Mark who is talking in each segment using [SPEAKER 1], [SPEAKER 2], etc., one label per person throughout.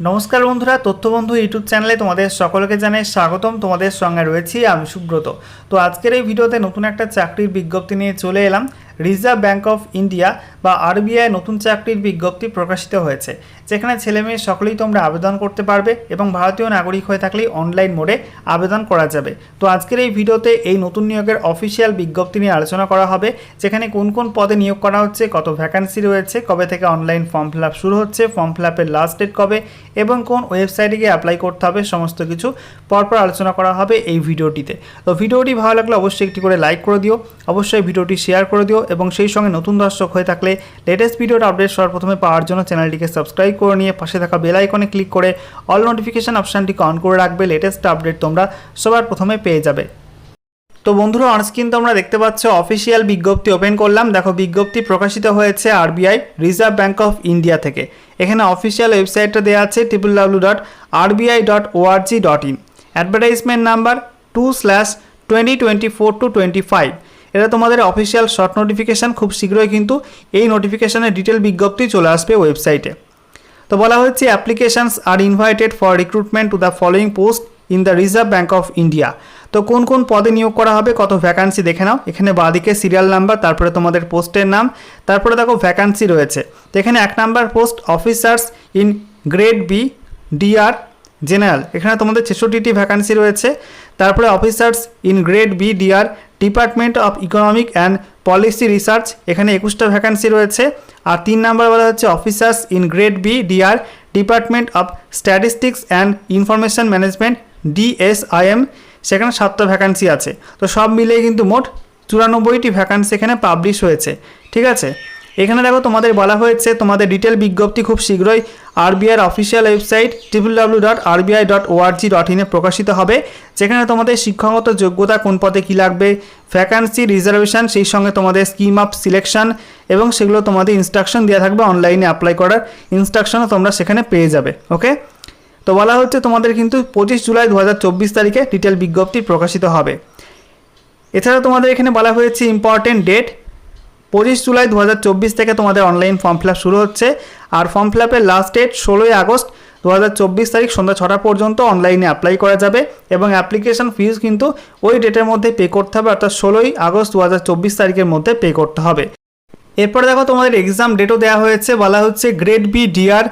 [SPEAKER 1] নমস্কার বন্ধুরা, তথ্যবন্ধু ইউটিউব চ্যানেলে তোমাদের সকলকে জানাই স্বাগতম। তোমাদের সঙ্গে রয়েছি আমি সুব্রত। তো আজকের এই ভিডিওতে নতুন একটা চাকরির বিজ্ঞপ্তি নিয়ে চলে এলাম। রিজার্ভ ব্যাঙ্ক অফ ইন্ডিয়া বা আরবিআই নতুন চাকরির বিজ্ঞপ্তি প্রকাশিত হয়েছে, যেখানে ছেলে মেয়ে সকলেই তোমরা আবেদন করতে পারবে এবং ভারতীয় নাগরিক হয়ে থাকলেই অনলাইন মোডে আবেদন করা যাবে। তো আজকের এই ভিডিওতে এই নতুন নিয়োগের অফিসিয়াল বিজ্ঞপ্তি নিয়ে আলোচনা করা হবে, যেখানে কোন কোন পদে নিয়োগ করা হচ্ছে, কত ভ্যাকান্সি রয়েছে, কবে থেকে অনলাইন ফর্ম ফিল শুরু হচ্ছে ফর্ম ফিল লাস্ট ডেট কবে, এবং কোন ওয়েবসাইটে গিয়ে অ্যাপ্লাই করতে হবে, সমস্ত কিছু পরপর আলোচনা করা হবে এই ভিডিওটিতে। তো ভিডিওটি ভালো লাগলে অবশ্যই একটি করে লাইক করে দিও অবশ্যই ভিডিওটি শেয়ার করে দিও এবং সেই সঙ্গে নতুন দর্শক হয়ে থাকলে লেটেস্ট ভিডিওর আপডেট সর্বপ্রথমে পাওয়ার জন্য চ্যানেলটিকে সাবস্ক্রাইব করে নিয়ে পাশে থাকা বেল আইকনে ক্লিক করে অল নোটিফিকেশান অপশানটিকে অন করে রাখবে লেটেস্ট আপডেট তোমরা সবার প্রথমে পেয়ে যাবে। তো বন্ধুরা অনস্ক্রিন তোমরা দেখতে পাচ্ছ অফিসিয়াল বিজ্ঞপ্তি ওপেন করলাম। দেখো, বিজ্ঞপ্তি প্রকাশিত হয়েছে RBI Reserve Bank of India থেকে। এখানে অফিসিয়াল ওয়েবসাইটটা দেওয়া আছে triple W dot RBI dot ORG dot in advertisement number two slash twenty twenty four to twenty five এটা তোমাদের অফিসিয়াল শর্ট নোটিফিকেশান খুব শীঘ্রই কিন্তু এই নোটিফিকেশানের ডিটেল বিজ্ঞপ্তি চলে আসবে ওয়েবসাইটে তো বলা হচ্ছে applications are invited for recruitment to the following post in the Reserve Bank of India তো কোন কোন পদে নিয়োগ করা হবে, কত ভ্যাকান্সি দেখে নাও। এখানে বাদিকে সিরিয়াল নাম্বার তারপরে তোমাদের পোস্টের নাম, তারপরে দেখো ভ্যাকান্সি রয়েছে। তো এখানে এক number post officers in grade B DR general, এখানে তোমাদের ছেষট্টিটি ভ্যাকান্সি রয়েছে। তারপরে officers in grade B DR department of economic and policy research এখানে একুশটা ভ্যাকান্সি রয়েছে। আর তিন নাম্বার বলা হচ্ছে officers in grade B DR department of statistics and information management DSIM সেখানে সাতটা ভ্যাকান্সি আছে। তো সব মিলিয়ে কিন্তু মোট চুরানব্বইটি ভ্যাকান্সি এখানে পাবলিশ হয়েছে। ঠিক আছে? এখানে দেখো তোমাদের বলা হয়েছে, তোমাদের ডিটেল বিজ্ঞপ্তি খুব শীঘ্রই আরবিআইয়ের official website W dot RBI dot ORG dot ইনে প্রকাশিত হবে, যেখানে তোমাদের শিক্ষাগত যোগ্যতা, কোন পদে কী লাগবে ভ্যাকান্সি রিজার্ভেশন সেই সঙ্গে তোমাদের স্কিম অফ সিলেকশন এবং সেগুলো তোমাদের ইনস্ট্রাকশন দেওয়া থাকবে অনলাইনে অ্যাপ্লাই করার ইনস্ট্রাকশনও তোমরা সেখানে পেয়ে যাবে ওকে তো বলা হচ্ছে তোমাদের কিন্তু পঁচিশ জুলাই দু হাজার চব্বিশ তারিখে ডিটেল বিজ্ঞপ্তি প্রকাশিত হবে। এছাড়া তোমাদের এখানে বলা হয়েছে ইম্পর্টেন্ট ডেট পঁচিশ জুলাই দু হাজার চব্বিশ থেকে তোমাদের অনলাইন ফর্ম ফিল শুরু হচ্ছে। আর ফর্ম ফিল আপের লাস্ট ডেট ষোলোই আগস্ট দু হাজার চব্বিশ তারিখ সন্ধ্যা ছটা পর্যন্ত অনলাইনে অ্যাপ্লাই করা যাবে এবং অ্যাপ্লিকেশন ফিজ কিন্তু ওই ডেটের মধ্যে পে করতে হবে, অর্থাৎ ষোলোই আগস্ট দু হাজার চব্বিশ তারিখের মধ্যে পে করতে হবে। এরপরে দেখো তোমাদের এক্সাম ডেটও দেওয়া হয়েছে, বলা হচ্ছে গ্রেড বি ডিআর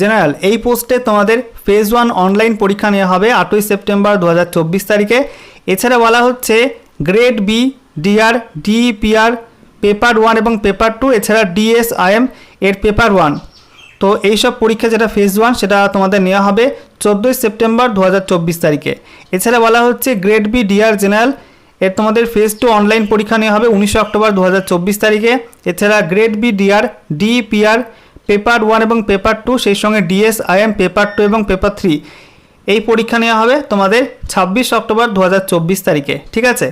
[SPEAKER 1] জেনারেল এই পোস্টে তোমাদের ফেজ ওয়ান অনলাইন পরীক্ষা নেওয়া হবে আটই সেপ্টেম্বর দু হাজার চব্বিশ তারিখে। এছাড়া বলা হচ্ছে grade B DR DPR paper one এবং পেপার টু, এছাড়া ডিএসআইএম এর পেপার ওয়ান। তো এইসব পরীক্ষা যেটা ফেজ ওয়ান, সেটা তোমাদের নেওয়া হবে চোদ্দোই সেপ্টেম্বর দু হাজার চব্বিশ তারিখে। এছাড়া বলা হচ্ছে গ্রেড বি ডিআর জেনারেল, এর তোমাদের ফেজ টু অনলাইন পরীক্ষা নেওয়া হবে উনিশে অক্টোবর দু হাজার চব্বিশ তারিখে। এছাড়া grade B DR DPR paper one এবং পেপার টু, সেই সঙ্গে ডিএসআইএম, পেপার টু এবং পেপার থ্রি। এই পরীক্ষা নেওয়া হবে তোমাদের ছাব্বিশ অক্টোবর দু হাজার চব্বিশ তারিখে, ঠিক আছে?